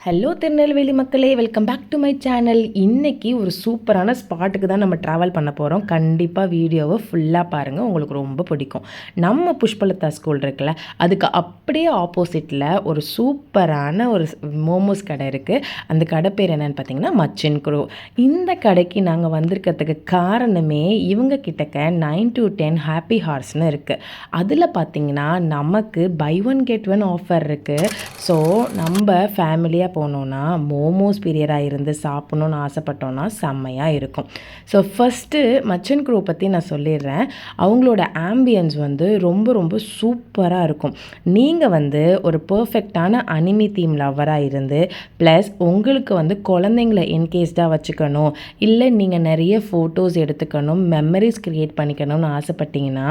Hello Tirunelveli மக்களே. Welcome back to my channel இன்றைக்கி ஒரு சூப்பரான ஸ்பாட்டுக்கு தான் நம்ம ட்ராவல் பண்ண போகிறோம் கண்டிப்பாக வீடியோவை ஃபுல்லாக பாருங்கள் உங்களுக்கு ரொம்ப பிடிக்கும். நம்ம புஷ்பலதா ஸ்கூல் இருக்குல்ல அதுக்கு அப்படியே ஆப்போசிட்டில் ஒரு சூப்பரான ஒரு மோமோஸ் கடை இருக்குது அந்த கடை பேர் என்னன்னு பார்த்தீங்கன்னா மச்சின் குரோ இந்த கடைக்கு நாங்கள் வந்திருக்கிறதுக்கு காரணமே இவங்க கிட்டக்க நைன் டு டென் ஹாப்பி ஹார்ஸ்னு இருக்குது அதில் பார்த்தீங்கன்னா நமக்கு buy one get one offer இருக்குது ஸோ நம்ம ஃபேமிலியாக போனோன்னா மோமோஸ் பீரியடாக இருந்து சாப்பிட்ணுன்னு ஆசைப்பட்டோன்னா செம்மையாக இருக்கும். ஸோ ஃபஸ்ட்டு மச்சன் குரூ பற்றி நான் சொல்லிடுறேன். அவங்களோட ஆம்பியன்ஸ் வந்து ரொம்ப ரொம்ப சூப்பராக இருக்கும். நீங்கள் வந்து ஒரு பர்ஃபெக்டான அனிமி தீம் லவ்வராக இருந்து ப்ளஸ் உங்களுக்கு வந்து குழந்தைங்கள என்கேஸ்டாக வச்சுக்கணும் இல்லை நீங்கள் நிறைய ஃபோட்டோஸ் எடுத்துக்கணும் மெமரிஸ் க்ரியேட் பண்ணிக்கணும்னு ஆசைப்பட்டீங்கன்னா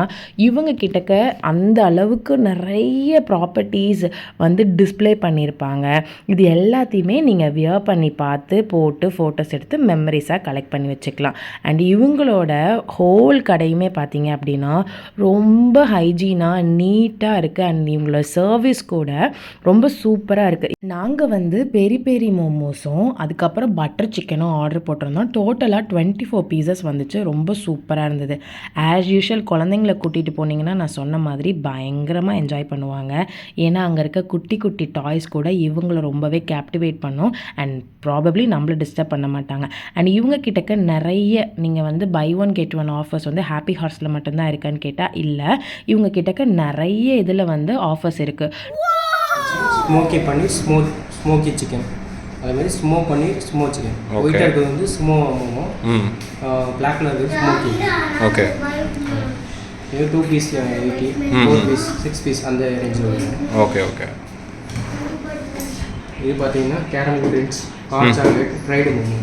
இவங்க கிட்டக்க அந்த அளவுக்கு நிறைய ப்ராப்பர்ட்டிஸ் வந்து டிஸ்ப்ளே பண்ணியிருப்பாங்க. இது எல்லாம் எல்லாத்தையுமே நீங்கள் வியர் பண்ணி பார்த்து போட்டு ஃபோட்டோஸ் எடுத்து மெமரிஸாக கலெக்ட் பண்ணி வச்சுக்கலாம். அண்ட் இவங்களோட ஹோல் கடையுமே பார்த்தீங்க அப்படின்னா ரொம்ப ஹைஜீனாக நீட்டாக இருக்குது அண்ட் இவங்களோட சர்வீஸ் கூட ரொம்ப சூப்பராக இருக்குது நாங்கள் வந்து பெரி பெரி மோமோஸும் அதுக்கப்புறம் பட்டர் சிக்கனும் ஆர்டர் போட்டிருந்தோம். டோட்டலாக டுவெண்ட்டி ஃபோர் பீசஸ் வந்துச்சு. ரொம்ப சூப்பராக இருந்தது. ஆஸ் யூஷுவல் குழந்தைங்கள கூட்டிகிட்டு போனீங்கன்னா நான் சொன்ன மாதிரி பயங்கரமாக என்ஜாய் பண்ணுவாங்க. ஏன்னா அங்கே இருக்க குட்டி குட்டி டாய்ஸ் கூட இவங்கள ரொம்பவே கேப்டிவேட் பண்ணும். அண்ட் ப்ராபப்ளி நம்மள டிஸ்டர்ப் பண்ண மாட்டாங்க. அண்ட் இவங்க கிட்டக்க நிறைய நீங்கள் வந்து buy one get one offers வந்து ஹாப்பி ஹார்ஸில் மட்டும்தான் இருக்கான்னு கேட்டால் இல்லை. இவங்க கிட்டக்க நிறைய இதில் வந்து ஆஃபர்ஸ் இருக்குது smoky paneer smoke smoky chicken அதே மாதிரி ஸ்மோ பன்னீர் ஸ்மோ சிக்கன். ஒயிட்டாக இருக்கிறது வந்து ஸ்மோ மோமோ ம். பிளாக் கலர் ஸ்மோக்கி ஓகே இது two piece eighty four piece six piece அந்த ரேஞ்சில் ஓகே ஓகே இது பார்த்தீங்கன்னா caramel drinks hot chocolate fried momo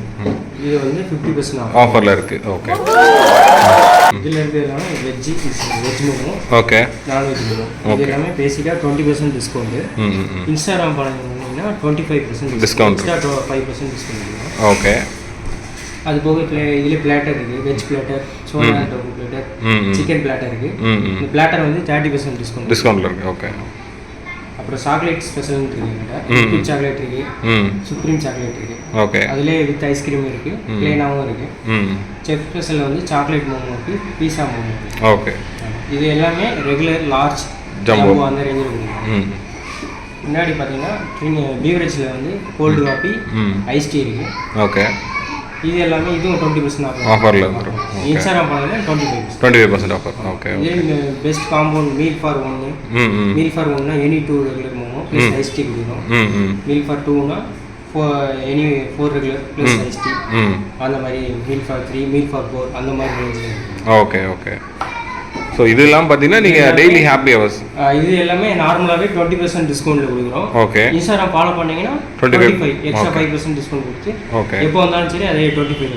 இது வந்து ஃபிஃப்டி பர்சன்ட் ஆஃப் ஆஃபரில் இருக்குது ஓகே இதில் இருக்கிறதுனால veggie veg momo okay non veg momo இது. எல்லாமே பேசிக்காக டுவெண்ட்டி பர்சன்ட் டிஸ்கவுண்ட்டு இன்ஸ்டாகிராம் பண்ணீங்கன்னா twenty five percent Discount. Extra five percent discount okay அது போக பிளே இதில் பிளாட்டர் இருக்குது veg platter soya tofu platter chicken platter இருக்குது இந்த பிளாட்டர் வந்து தேர்ட்டி பர்சன்ட் டிஸ்கவுண்ட் டிஸ்கவுண்ட்டில் இருக்குது ஓகே அப்புறம் சாக்லேட் ஸ்பெஷல் ம். இருக்குது சாக்லேட் இருக்குது ம். சுப்ரீம் சாக்லேட் இருக்குது ஓகே அதுலேயே வித் ஐஸ்கிரீம் இருக்குது ம். பிளெயினாகவும் இருக்குது ம். செஃப் ஸ்பெஷலில் வந்து சாக்லேட் மோமோ இருக்குது பீஸா மோமோ ஓகே இது எல்லாமே ரெகுலர் லார்ஜ். ஜம்போ அந்த ரேஞ்சில் இருக்குது ம். முன்னாடி பார்த்தீங்கன்னா பீவரேஜில் வந்து கோல்டு காஃபி ஐஸ் டீ இருக்குது ஓகே இது எல்லாமே இதுவும் டுவெண்ட்டி பர்சன்ட் ஆஃபர் ஆஃபரில் வந்துடும் இன்ஸ்டாகிராம் பண்ணலாம் twenty five twenty five percent offer okay இதே பெஸ்ட் காம்பவுண்ட் மீல் ஃபார் ஒன்று மீல் ஃபார் ஒன்னா any two regular momo plus ம். ஐஸ் டீ கொடுக்குறோம் ம் ம். மீல் ஃபார் டூனா எனி ஃபோர் ரெகுலர் ப்ளஸ் ம். ஐஸ் டீ ம். அந்த மாதிரி meal for three meal for four அந்த மாதிரி ரேஞ்சில் ஓகே ஓகே ஸோ இதெல்லாம் பார்த்தீங்கன்னா நீங்கள் டெய்லி ஹாப்பி ஹவர்ஸ் இது எல்லாமே நார்மலாகவே டுவெண்ட்டி பர்சன்ட் டிஸ்கவுண்ட்டில் கொடுக்குறோம். ஓகே இன்ஸ்டாகிராம் ஃபாலோ பண்ணீங்கன்னா 25 twenty five extra. Five percent discount கொடுத்து ஓகே எப்போ வந்தாலும் சரி அதே டுவெண்ட்டி ஃபைவ்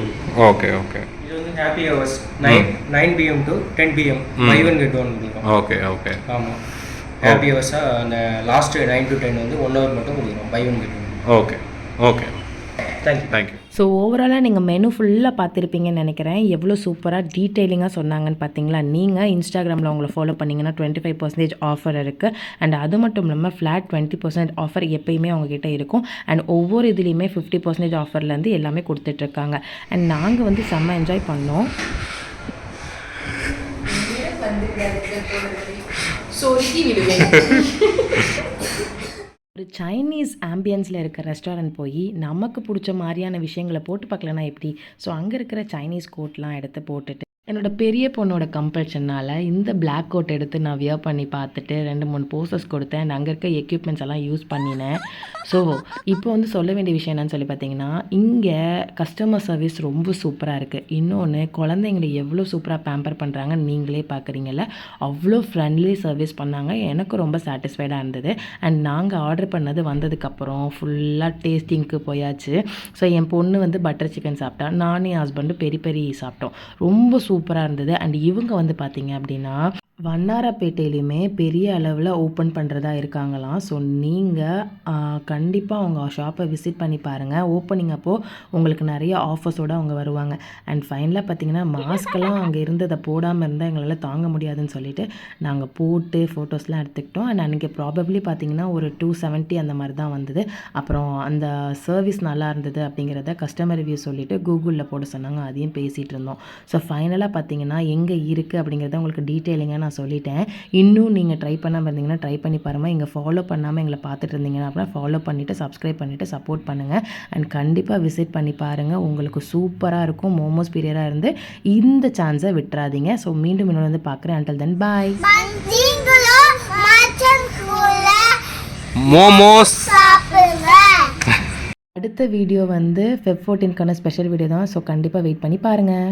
ஓகே ஓகே இது வந்து happy hours nine nine PM to ten PM. Buy one get one கொடுக்குறோம். ஓகே ஓகே ஆமாம் ஹாப்பி ஹவர்ஸாக அந்த லாஸ்ட் நைன் டு டென் வந்து ஒன் ஹவர் மட்டும் கொடுக்குறோம் buy one get one okay okay thank you thank you so ஓவராலாக நீங்கள் menu ஃபுல்லாக பார்த்துருப்பீங்கன்னு நினைக்கிறேன். எவ்வளோ சூப்பராக டீட்டெயிலிங்காக சொன்னாங்கன்னு பார்த்தீங்களா? நீங்கள் இன்ஸ்டாகிராமில் அவங்கள ஃபாலோ பண்ணிங்கன்னா டுவெண்ட்டி ஃபைவ் பர்சன்டேஜ் ஆஃபர் இருக்குது அண்ட் அது மட்டும் இல்லாமல் ஃப்ளாட் டுவெண்ட்டி பர்சன்ட் ஆஃபர் எப்பயுமே அவங்கக்கிட்ட இருக்கும். அண்ட் ஒவ்வொரு இதுலேயுமே ஃபிஃப்டி பர்சன்டேஜ் ஆஃபர்லேருந்து எல்லாமே கொடுத்துட்ருக்காங்க. அண்ட் நாங்கள் வந்து செம்ம என்ஜாய் பண்ணோம். சொருகி விடுவேன் சைனீஸ் ஆம்பியன்ஸில் இருக்கிற ரெஸ்டாரண்ட் போய் நமக்கு பிடிச்ச மாதிரியான விஷயங்களை போட்டு பார்க்கலனா எப்படி? ஸோ அங்கே இருக்கிற சைனீஸ் கோட்லாம் எடுத்து போட்டுட்டு என்னோட பெரிய பொண்ணோட கம்பல்ஷனால் இந்த பிளாக் கோட் எடுத்து நான் வியர் பண்ணி பார்த்துட்டு ரெண்டு மூணு போசஸ் கொடுத்தேன். அங்கே இருக்க எக்யூப்மெண்ட்ஸ் எல்லாம் யூஸ் பண்ணினேன். ஸோ இப்போ வந்து சொல்ல வேண்டிய விஷயம் என்னன்னு சொல்லி பார்த்தீங்கன்னா இங்கே கஸ்டமர் சர்வீஸ் ரொம்ப சூப்பராக இருக்குது இன்னொன்று குழந்தைங்களை எவ்வளோ சூப்பராக பேம்பர் பண்ணுறாங்கன்னு நீங்களே பார்க்குறீங்கல்ல அவ்வளோ ஃப்ரெண்ட்லி சர்வீஸ் பண்ணாங்க. எனக்கு ரொம்ப சாட்டிஸ்ஃபைடாக இருந்தது. அண்ட் நாங்கள் ஆர்டர் பண்ணது வந்ததுக்கப்புறம் ஃபுல்லாக டேஸ்டிங்க்கு போயாச்சு. ஸோ என் பொண்ணு வந்து பட்டர் சிக்கன் சாப்பிட்டா நானும் என் ஹஸ்பண்டும் பெரி பெரி சாப்பிட்டோம். ரொம்ப சூப்பராக இருந்தது. அண்ட் இவங்க வந்து பார்த்தீங்க அப்படின்னா வண்ணாரப்பேட்டையிலையுமே பெரிய அளவில் ஓப்பன் பண்ணுறதா இருக்காங்களாம். ஸோ நீங்கள் கண்டிப்பாக அவங்க ஷாப்பை விசிட் பண்ணி பாருங்கள் ஓப்பனிங் அப்போது உங்களுக்கு நிறைய ஆஃபர்ஸோடு அவங்க வருவாங்க. அண்ட் ஃபைனலாக பார்த்தீங்கன்னா மாஸ்க்கெல்லாம் அங்கே இருந்ததை போடாமல் இருந்தால் எங்களால் தாங்க முடியாதுன்னு சொல்லிட்டு நாங்கள் போட்டு ஃபோட்டோஸ்லாம் எடுத்துக்கிட்டோம். அண்ட் அன்றைக்கி ப்ராபப்ளி பார்த்தீங்கன்னா ஒரு டூ செவன்ட்டி அந்த மாதிரி தான் வந்தது. அப்புறம் அந்த சர்வீஸ் நல்லா இருந்தது அப்படிங்கிறத கஸ்டமர் ரிவ்யூ சொல்லிவிட்டு கூகுளில் போட சொன்னாங்க. அதையும் பேசிகிட்டு இருந்தோம். ஸோ ஃபைனலாக பார்த்தீங்கன்னா எங்கே இருக்குது அப்படிங்கிறத உங்களுக்கு டீட்டெயிலிங்காக நான் சொல்லிட்டேன். இன்னும் நீங்கள் ட்ரை பண்ணாமல் இருந்தீங்கன்னா ட்ரை பண்ணி பாருங்கள் இங்கே ஃபாலோ பண்ணாமல் எங்களை பார்த்துட்டு இருந்தீங்கன்னா அப்படின்னா ஃபாலோ பண்ணிவிட்டு சப்ஸ்கிரைப் பண்ணிவிட்டு சப்போர்ட் பண்ணுங்கள் அண்ட் கண்டிப்பாக விசிட் பண்ணி பாருங்கள் உங்களுக்கு சூப்பராக இருக்கும். மோமோஸ் பீரியராக இருந்து இந்த சான்ஸை விட்டுறாதீங்க. ஸோ மீண்டும் இன்னொரு வந்து பார்க்குறேன். அண்டல் தென் பாய் மோமோஸ் அடுத்த வீடியோ வந்து ஃபெப் ஃபோர்டீன்கான ஸ்பெஷல் வீடியோ தான். ஸோ கண்டிப்பாக வெயிட் பண்ணி பாருங்கள்